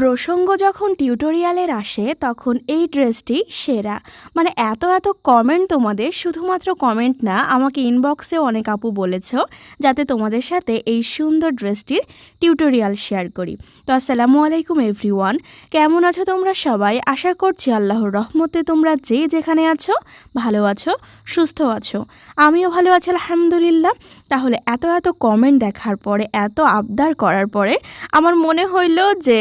প্রসঙ্গ যখন টিউটোরিয়ালের আসে, তখন এই ড্রেসটি সেরা। মানে এত এত কমেন্ট তোমাদের, শুধুমাত্র কমেন্ট না, আমাকে ইনবক্সেও অনেক আপু বলেছ, যাতে তোমাদের সাথে এই সুন্দর ড্রেসটির টিউটোরিয়াল শেয়ার করি। তো আসসালামু আলাইকুম এভরিওয়ান কেমন আছো তোমরা সবাই? আশা করছি আল্লাহর রহমতে তোমরা যে যেখানে আছো, ভালো আছো, সুস্থ আছো। আমিও ভালো আছি, আলহামদুলিল্লাহ। তাহলে এত এত কমেন্ট দেখার পরে, এত আবদার করার পরে, আমার মনে হইল যে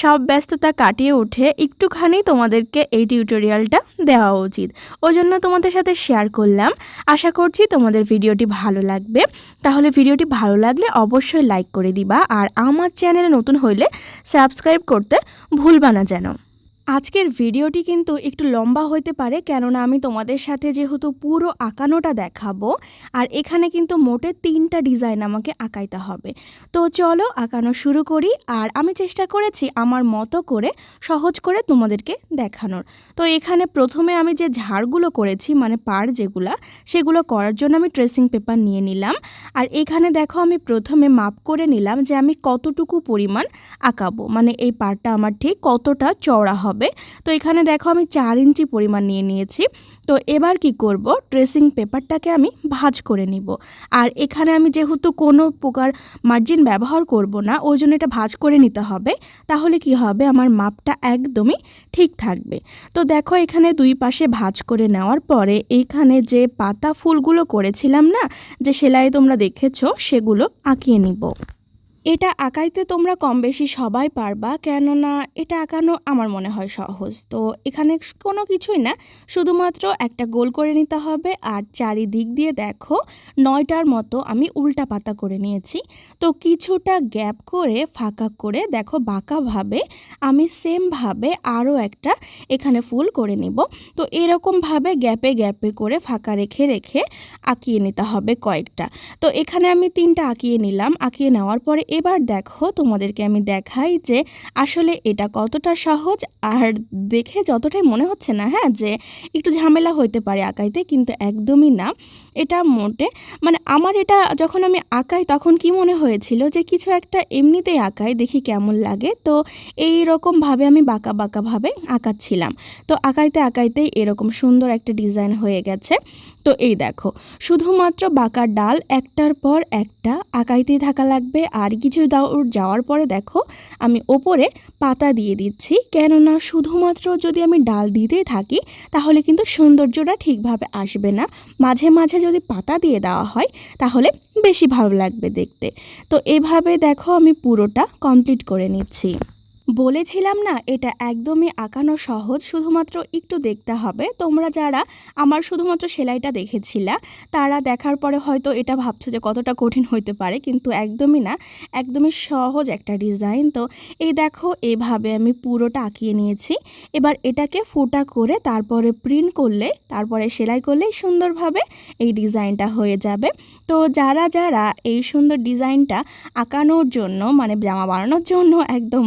সব ব্যস্ততা কাটিয়ে উঠে একটুখানি তোমাদেরকে এই টিউটোরিয়ালটা দেওয়া উচিত। ওই জন্য তোমাদের সাথে শেয়ার করলাম। আশা করছি তোমাদের ভিডিওটি ভালো লাগবে। তাহলে ভিডিওটি ভালো লাগলে অবশ্যই লাইক করে দিবা আর আমার চ্যানেলে নতুন হইলে সাবস্ক্রাইব করতে ভুলবা না যেন। আজকের ভিডিওটি কিন্তু একটু লম্বা হইতে পারে, কেননা আমি তোমাদের সাথে যেহেতু পুরো আঁকানোটা দেখাবো, আর এখানে কিন্তু মোটে তিনটা ডিজাইন আমাকে আঁকাইতে হবে। তো চলো আঁকানো শুরু করি, আর আমি চেষ্টা করেছি আমার মতো করে সহজ করে তোমাদেরকে দেখানোর। তো এখানে প্রথমে আমি যে ঝাড়গুলো করেছি মানে পার যেগুলা, সেগুলো করার জন্য আমি ট্রেসিং পেপার নিয়ে নিলাম। আর এখানে দেখো আমি প্রথমে মাপ করে নিলাম যে আমি কতটুকু পরিমাণ আঁকাবো মানে এই পারটা আমার ঠিক কতটা চওড়া হবে। তো এখানে দেখো আমি চার ইঞ্চি পরিমাণ নিয়ে নিয়েছি। তো এবার কি করব? ড্রেসিং পেপারটাকে আমি ভাজ করে নিব। আর এখানে আমি যেহেতু কোনো প্রকার মার্জিন ব্যবহার করব না, ওই জন্য এটা ভাজ করে নিতে হবে। তাহলে কি হবে? আমার মাপটা একদমই ঠিক থাকবে। তো দেখো এখানে দুই পাশে ভাজ করে নেওয়ার পরে এইখানে যে পাতা ফুলগুলো করেছিলাম না, যে সেলাই তোমরা দেখেছ, সেগুলো আঁকিয়ে নিব। এটা আঁকাইতে তোমরা কম বেশি সবাই পারবা, কেননা এটা আঁকানো আমার মনে হয় সহজ। তো এখানে কোনো কিছুই না, শুধুমাত্র একটা গোল করে নিতে হবে আর চারিদিক দিয়ে দেখো নয়টার মতো আমি উল্টা পাতা করে নিয়েছি। তো কিছুটা গ্যাপ করে ফাঁকা করে দেখো বাঁকাভাবে আমি সেমভাবে আরও একটা এখানে ফুল করে নিব। তো এরকমভাবে গ্যাপে গ্যাপে করে ফাঁকা রেখে রেখে আঁকিয়ে নিতে হবে কয়েকটা। তো এখানে আমি তিনটা আঁকিয়ে নিলাম। আঁকিয়ে নেওয়ার পরে এবার দেখো তোমাদেরকে আমি দেখাই যে আসলে এটা কতটা সহজ আর দেখে যতটাই মনে হচ্ছে না হ্যাঁ? যে একটু ঝামেলা হইতে পারে আঁকাইতে, কিন্তু একদমই না। এটা মোটে। মানে আমার এটা যখন আমি আঁকাই তখন কি মনে হয়েছিল যে কিছু একটা এমনিতেই আঁকাই, দেখি কেমন লাগে। তো এই রকমভাবে আমি বাঁকা বাঁকাভাবে আঁকাচ্ছিলাম। তো আঁকাইতে আঁকাইতেই এরকম সুন্দর একটা ডিজাইন হয়ে গেছে। তো এই দেখো, শুধুমাত্র বাঁকার ডাল, একটার পর একটা আঁকাইতেই থাকা লাগবে। আর কিছু দৌড় যাওয়ার পরে দেখো, আমি ওপরে পাতা দিয়ে দিচ্ছি। কেননা শুধুমাত্র যদি আমি ডাল দিতেই থাকি, তাহলে কিন্তু সৌন্দর্যটা ঠিকভাবে আসবে না। মাঝে মাঝে যদি পাতা দিয়ে দেওয়া হয়, তাহলে বেশি ভালো লাগবে দেখতে। তো এভাবে দেখো আমি পুরোটা কমপ্লিট করে নিচ্ছি। বলেছিলাম না, এটা একদমই আঁকানো সহজ, শুধুমাত্র একটু দেখতে হবে। তোমরা যারা আমার শুধুমাত্র সেলাইটা দেখেছিলা, তারা দেখার পরে হয়তো এটা ভাবছ যে কতটা কঠিন হইতে পারে, কিন্তু একদমই না, একদমই সহজ একটা ডিজাইন। তো এই দেখো, এভাবে আমি পুরোটা আঁকিয়ে নিয়েছি। এবার এটাকে ফোটা করে তারপরে প্রিন্ট করলে, তারপরে সেলাই করলেই সুন্দরভাবে এই ডিজাইনটা হয়ে যাবে। তো যারা যারা এই সুন্দর ডিজাইনটা আঁকানোর জন্য মানে জামা বানানোর জন্য একদম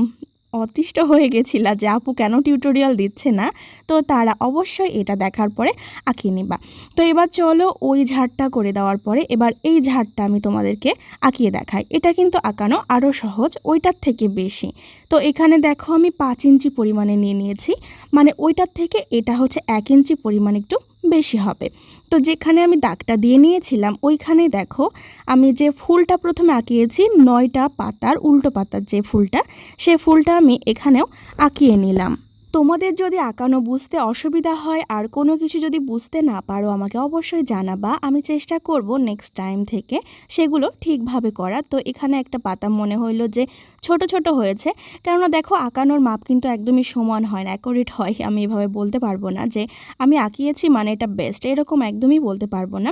অতিষ্ঠ হয়ে গেছিলা যে, আপু কেন টিউটোরিয়াল দিচ্ছে না? তো তারা অবশ্যই এটা দেখার পরে আঁকিয়ে নিবা। তো এবার চলো ওই ঝাড়টা করে দেওয়ার পরে এবার এই ঝাড়টা আমি তোমাদেরকে আঁকিয়ে দেখাই। এটা কিন্তু আঁকানো আরও সহজ, ওইটার থেকে বেশি। তো এখানে দেখো আমি পাঁচ ইঞ্চি পরিমাণে নিয়ে নিয়েছি। মানে ওইটার থেকে এটা হচ্ছে এক ইঞ্চি পরিমাণ একটু বেশি হবে। তো যেখানে আমি দাগটা দিয়ে নিয়েছিলাম, ওইখানে দেখো আমি যে ফুলটা প্রথমে আঁকিয়েছি, নয়টা পাতার, উল্টো পাতার যে ফুলটা, সে ফুলটা আমি এখানেও আঁকিয়ে নিলাম। তোমাদের যদি আঁকানো বুঝতে অসুবিধা হয় আর কোনো কিছু যদি বুঝতে না পারো, আমাকে অবশ্যই জানাবা। আমি চেষ্টা করব নেক্সট টাইম থেকে সেগুলো ঠিকভাবে করার। তো এখানে একটা পাতা মনে হইল যে ছোট ছোট হয়েছে। কেননা দেখো, আঁকানোর মাপ কিন্তু একদমই সমান হয় না, অ্যাকোরেট হয়। আমি এভাবে বলতে পারব না যে আমি আঁকিয়েছি মানে এটা বেস্ট এরকম একদমই বলতে পারব না।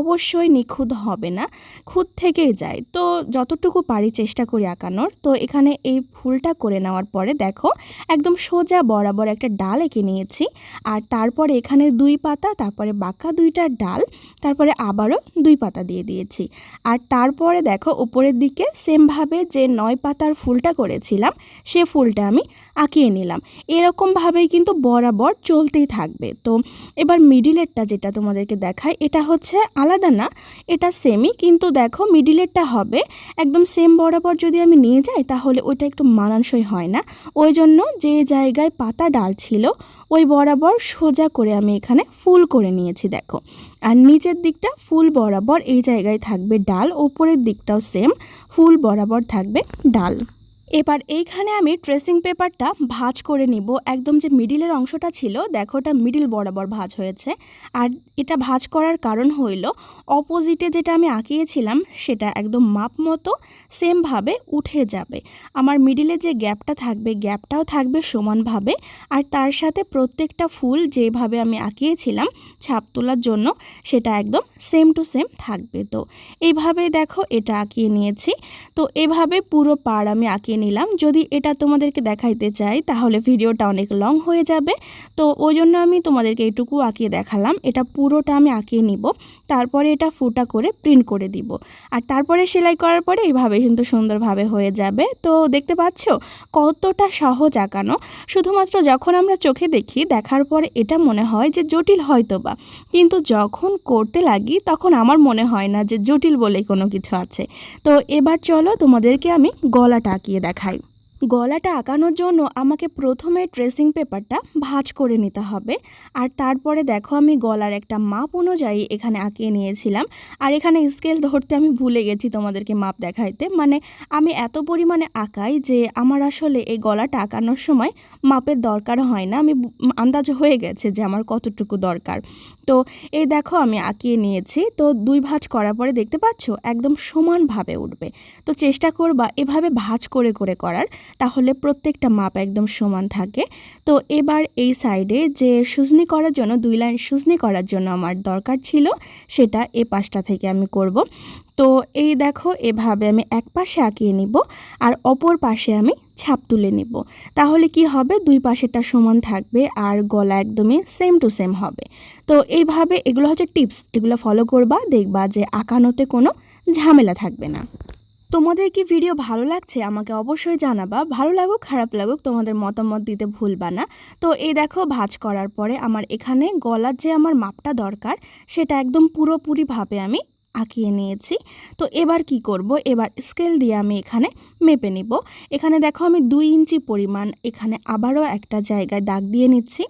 অবশ্যই নিখুঁত হবে না খুদ থেকেই যায়। তো যতটুকু পারি চেষ্টা করি আঁকানোর। তো এখানে এই ফুলটা করে নেওয়ার পরে দেখো, একদম সোজা বরাবর একটা ডাল এঁকে নিয়েছি। আর তারপরে এখানে দুই পাতা, তারপরে বাঁকা দুইটা ডাল, তারপরে আবারও দুই পাতা দিয়ে দিয়েছি। আর তারপরে দেখো, উপরের দিকে সেমভাবে যে নয় পাতার ফুলটা করেছিলাম, সে ফুলটা আমি আঁকিয়ে নিলাম। এরকমভাবেই কিন্তু বরাবর চলতেই থাকবে। তো এবার মিডিলেরটা যেটা তোমাদেরকে দেখায় এটা হচ্ছে আলাদা না, এটা সেমই কিন্তু দেখো মিডিলেরটা হবে একদম সেম বরাবর যদি আমি নিয়ে যাই, তাহলে ওইটা একটু মানানসই হয় না। ওই জন্য যে জায়গায় পাতা ডাল ছিল ওই বরাবর সোজা করে আমি এখানে ফুল করে নিয়েছি, দেখো। আর নিচের দিকটা ফুল বরাবর এই জায়গায় থাকবে ডাল, ওপরের দিকটাও সেম ফুল বরাবর থাকবে ডাল। এবার এইখানে আমি ট্রেসিং পেপারটা ভাঁজ করে নিব। একদম যে মিডিলের অংশটা ছিল, দেখো ওটা মিডিল বরাবর ভাঁজ হয়েছে। আর এটা ভাঁজ করার কারণ হইল, অপোজিটে যেটা আমি আঁকিয়েছিলাম, সেটা একদম মাপ মতো সেমভাবে উঠে যাবে। আমার মিডিলে যে গ্যাপটা থাকবে, গ্যাপটাও থাকবে সমানভাবে আর তার সাথে প্রত্যেকটা ফুল যেভাবে আমি আঁকিয়েছিলাম, ছাপ তোলার জন্য, সেটা একদম সেম টু সেম থাকবে। তো এইভাবে দেখো এটা আঁকিয়ে নিয়েছি। তো এভাবে পুরো পাড় আমি আঁকিয়ে নিলাম। যদি এটা তোমাদেরকে দেখাইতে চাই, তাহলে ভিডিওটা অনেক লং হয়ে যাবে। তো ওই জন্য আমি তোমাদেরকে এইটুকু আঁকিয়ে দেখালাম। এটা পুরোটা আমি আঁকিয়ে নিব। তারপরে এটা ফুটা করে প্রিন্ট করে দিব। আর তারপরে সেলাই করার পরে এইভাবে কিন্তু সুন্দরভাবে হয়ে যাবে। তো দেখতে পাচ্ছ? কতটা সহজ আঁকানো। শুধুমাত্র যখন আমরা চোখে দেখি, দেখার পরে এটা মনে হয় যে জটিল হয়তো বা কিন্তু যখন করতে লাগি, তখন আমার মনে হয় না যে জটিল বলে কোনো কিছু আছে। তো এবার চলো তোমাদেরকে আমি গলাটা আঁকিয়ে দেখাই গলাটা আঁকানোর জন্য আমাকে প্রথমে ট্রেসিং পেপারটা ভাঁজ করে নিতে হবে। আর তারপরে দেখো আমি গলার একটা মাপ অনুযায়ী এখানে আঁকিয়ে নিয়েছিলাম। আর এখানে স্কেল ধরতে আমি ভুলে গেছি তোমাদেরকে মাপ দেখাইতে। মানে আমি এত পরিমাণে আঁকাই যে আমার আসলে এই গলাটা আঁকানোর সময় মাপের দরকার হয় না। আমি আন্দাজ হয়ে গেছে যে আমার কতটুকু দরকার। তো এই দেখো আমি আঁকিয়ে নিয়েছি। তো দুই ভাঁজ করার পরে দেখতে পাচ্ছ একদম সমানভাবে উঠবে। তো চেষ্টা করবা এভাবে ভাঁজ করে করে করার। তাহলে প্রত্যেকটা মাপ একদম সমান থাকে। তো এবার এই সাইডে যে সুজনি করার জন্য, দুই লাইন সুজনি করার জন্য আমার দরকার ছিল, সেটা এ পাশটা থেকে আমি করব। তো এই দেখো, এভাবে আমি এক পাশে আঁকিয়ে নিব আর অপর পাশে আমি ছাপ তুলে নিব। তাহলে কি হবে? দুই পাশেরটা সমান থাকবে আর গলা একদমই সেম টু সেম হবে। তো এইভাবে এগুলো হচ্ছে টিপস এগুলো ফলো করবা, দেখবা যে আঁকানোতে কোনো ঝামেলা থাকবে না। তোমাদের কি ভিডিও ভালো লাগছে? আমাকে অবশ্যই জানাবা। ভালো লাগুক, খারাপ লাগুক, তোমাদের মতামত দিতে ভুলবা না। তো এই দেখো, ভাজ করার পরে আমার এখানে গলার যে আমার মাপটা দরকার, সেটা একদম পুরোপুরিভাবে আমি আঁকিয়ে নিয়েছি। তো এবার কি করব? এবার স্কেল দিয়ে আমি এখানে মেপে নিব। এখানে দেখো আমি দুই ইঞ্চি পরিমাণ এখানে আবারও একটা জায়গায় দাগ দিয়ে নিচ্ছি।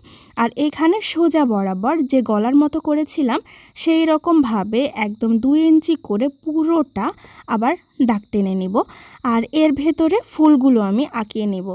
আর এখানে সোজা বরাবর যে গলার মতো করেছিলাম, সেই রকমভাবে একদম দুই ইঞ্চি করে পুরোটা আবার দাগ টেনে নিব। আর এর ভেতরে ফুলগুলো আমি আঁকিয়ে নেব।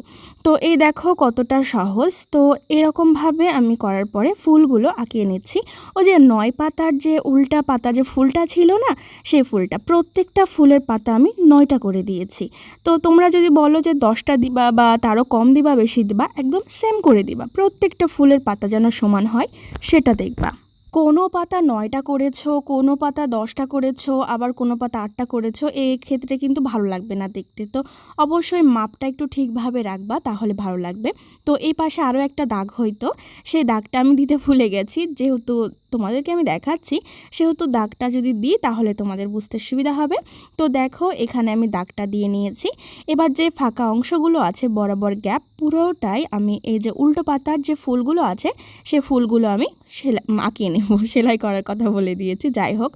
তো এই দেখো কতটা সহজ। তো এরকমভাবে আমি করার পরে ফুলগুলো আঁকিয়ে নিচ্ছি। ও যে নয় পাতার যে উল্টা পাতা যে ফুলটা ছিল না, সেই ফুলটা প্রত্যেকটা ফুলের পাতা আমি নয়টা করে দিয়েছি। তো তোমরা যদি বলো যে দশটা দিবা বা তারও কম দিবা, বেশি দিবা, একদম সেম করে দিবা। প্রত্যেকটা ফুলের পাতা যেন সমান হয়, সেটা দেখবা। কোনো পাতা নয়টা করেছ, কোনো পাতা দশটা করেছ, আবার কোনো পাতা আটটা করেছ এই ক্ষেত্রে কিন্তু ভালো লাগবে না দেখতে। তো অবশ্যই মাপটা একটু ঠিকভাবে রাখবা, তাহলে ভালো লাগবে। তো এই পাশে আরও একটা দাগ হয়তো, সেই দাগটা আমি দিতে ভুলে গেছি, যেহেতু তোমাদেরকে আমি দেখাচ্ছি। সেহেতু দাগটা যদি দিই, তাহলে তোমাদের বুঝতে সুবিধা হবে। তো দেখো, এখানে আমি দাগটা দিয়ে নিয়েছি। এবার যে ফাঁকা অংশগুলো আছে, বরাবর গ্যাপ, পুরোটাই আমি এই যে উল্টো পাতার যে ফুলগুলো আছে, সে ফুলগুলো আমি সেলাই আঁকিয়ে নেব। সেলাই করার কথা বলে দিয়েছি, যাই হোক।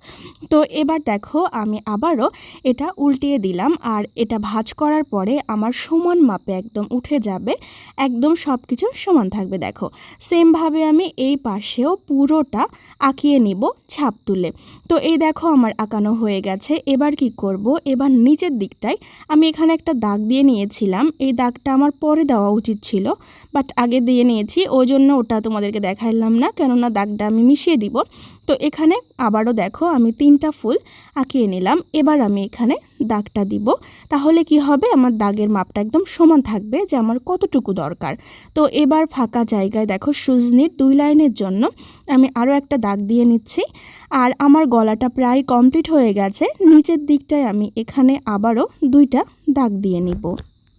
তো এবার দেখো, আমি আবারও এটা উল্টিয়ে দিলাম। আর এটা ভাঁজ করার পরে আমার সমান মাপে একদম উঠে যাবে। একদম সব কিছু সমান থাকবে, দেখো। সেমভাবে আমি এই পাশেও পুরোটা আঁকিয়ে নিব ছাপ তুলে। তো এই দেখো আমার আঁকানো হয়ে গেছে। এবার কি করব? এবার নিচের দিকটায় আমি এখানে একটা দাগ দিয়ে নিয়েছিলাম। এই দাগটা আমার পরে দেওয়া উচিত ছিল বাট আগে দিয়ে নিয়েছি। ওই জন্য ওটা তোমাদেরকে দেখাইলাম না, কেননা দাগটা আমি মিশিয়ে দিব। তো এখানে আবারও দেখো আমি তিনটা ফুল আঁকিয়ে নিলাম। এবার আমি এখানে দাগটা দিব। তাহলে কি হবে? আমার দাগের মাপটা একদম সমান থাকবে যে আমার কতটুকু দরকার। তো এবার ফাঁকা জায়গায় দেখো সুজনির দুই লাইনের জন্য আমি আরও একটা দাগ দিয়ে নিচ্ছি। আর আমার গলাটা প্রায় কমপ্লিট হয়ে গেছে। নিচের দিকটায় আমি এখানে আবারও দুইটা দাগ দিয়ে নিব।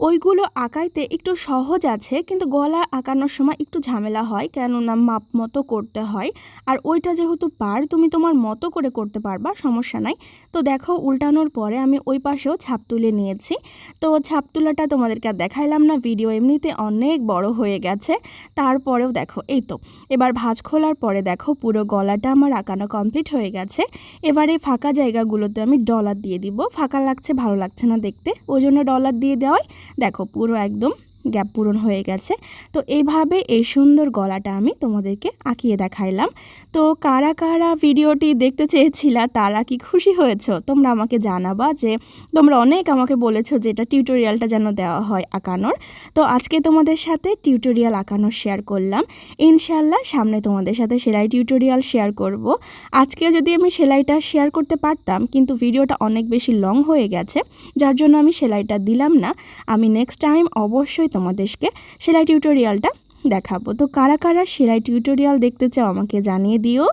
ওইগুলো আঁকাইতে একটু সহজ আছে, কিন্তু গলা আঁকানোর সময় একটু ঝামেলা হয়, কেননা মাপ মতো করতে হয়। আর ওইটা যেহেতু পার, তুমি তোমার মতো করে করতে পারবা, সমস্যা নাই। তো দেখো, উল্টানোর পরে আমি ওই পাশেও ছাপ তুলে নিয়েছি। তো ছাপ তোলাটা তোমাদেরকে আর দেখাইলাম না, ভিডিও এমনিতে অনেক বড় হয়ে গেছে। তারপরেও দেখো, এই তো। এবার ভাঁজ খোলার পরে দেখো, পুরো গলাটা আমার আঁকানো কমপ্লিট হয়ে গেছে। এবারে ফাঁকা জায়গাগুলোতে আমি ডলার দিয়ে দিব। ফাঁকা লাগছে, ভালো লাগছে না দেখতে। ওই জন্য ডলার দিয়ে দেওয়াই। দেখো পুরো একদম গ্যাপ পূরণ হয়ে গেছে। তো এইভাবে এই সুন্দর গলাটা আমি তোমাদেরকে আঁকিয়ে দেখাইলাম। তো কারা কারা ভিডিওটি দেখতে চেয়েছিলা, তারা কি খুশি হয়েছো? তোমরা আমাকে জানাবা যে তোমরা অনেক আমাকে বলেছ যে এটা টিউটোরিয়ালটা যেন দেওয়া হয় আঁকানোর। তো আজকে তোমাদের সাথে টিউটোরিয়াল আঁকানোর শেয়ার করলাম। ইনশাল্লাহ সামনে তোমাদের সাথে সেলাই টিউটোরিয়াল শেয়ার করব। আজকে যদি আমি সেলাইটা শেয়ার করতে পারতাম, কিন্তু ভিডিওটা অনেক বেশি লং হয়ে গেছে, যার জন্য আমি সেলাইটা দিলাম না। আমি নেক্সট টাইম অবশ্যই তোমাদেরকে সেলাই টিউটোরিয়ালটা দেখাবো। তো কারা কারা সেলাই টিউটোরিয়াল দেখতে চাও আমাকে জানিয়ে দিও।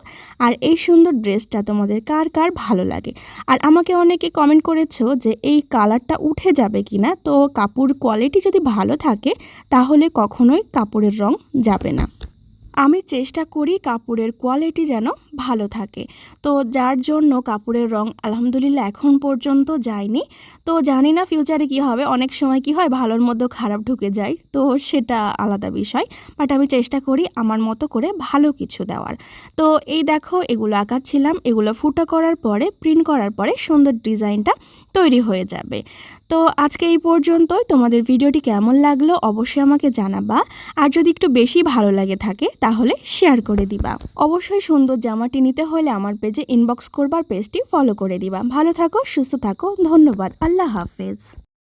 আর এই সুন্দর ড্রেসটা তোমাদের কার কার ভালো লাগে? আর আমাকে অনেকে কমেন্ট করেছ যে এই কালারটা উঠে যাবে কি না তো কাপড় কোয়ালিটি যদি ভালো থাকে, তাহলে কখনোই কাপড়ের রং যাবে না। আমি চেষ্টা করি কাপড়ের কোয়ালিটি যেন ভালো থাকে। তো যার জন্য কাপড়ের রং আলহামদুলিল্লাহ এখন পর্যন্ত যায়নি। তো জানি না ফিউচারে কি হবে, অনেক সময় কি হয় ভালোর মধ্যে খারাপ ঢুকে যায়। তো সেটা আলাদা বিষয়। বাট আমি চেষ্টা করি আমার মতো করে ভালো কিছু দেওয়ার। তো এই দেখো, এগুলো আঁকাচ্ছিলাম। এগুলো ফুটো করার পরে প্রিন্ট করার পরে সুন্দর ডিজাইনটা তৈরি হয়ে যাবে। তো আজকে এই পর্যন্তই। তোমাদের ভিডিওটি কেমন লাগল অবশ্যই আমাকে জানাবা। আর যদি একটু বেশি ভালো লাগে থাকে, তাহলে শেয়ার করে দিবা। অবশ্যই সুন্দর জামাটি নিতে হলে আমার পেজে ইনবক্স করবার পেজটি ফলো করে দিবা। ভালো থাকো, সুস্থ থাকো, ধন্যবাদ। আল্লাহ হাফেজ।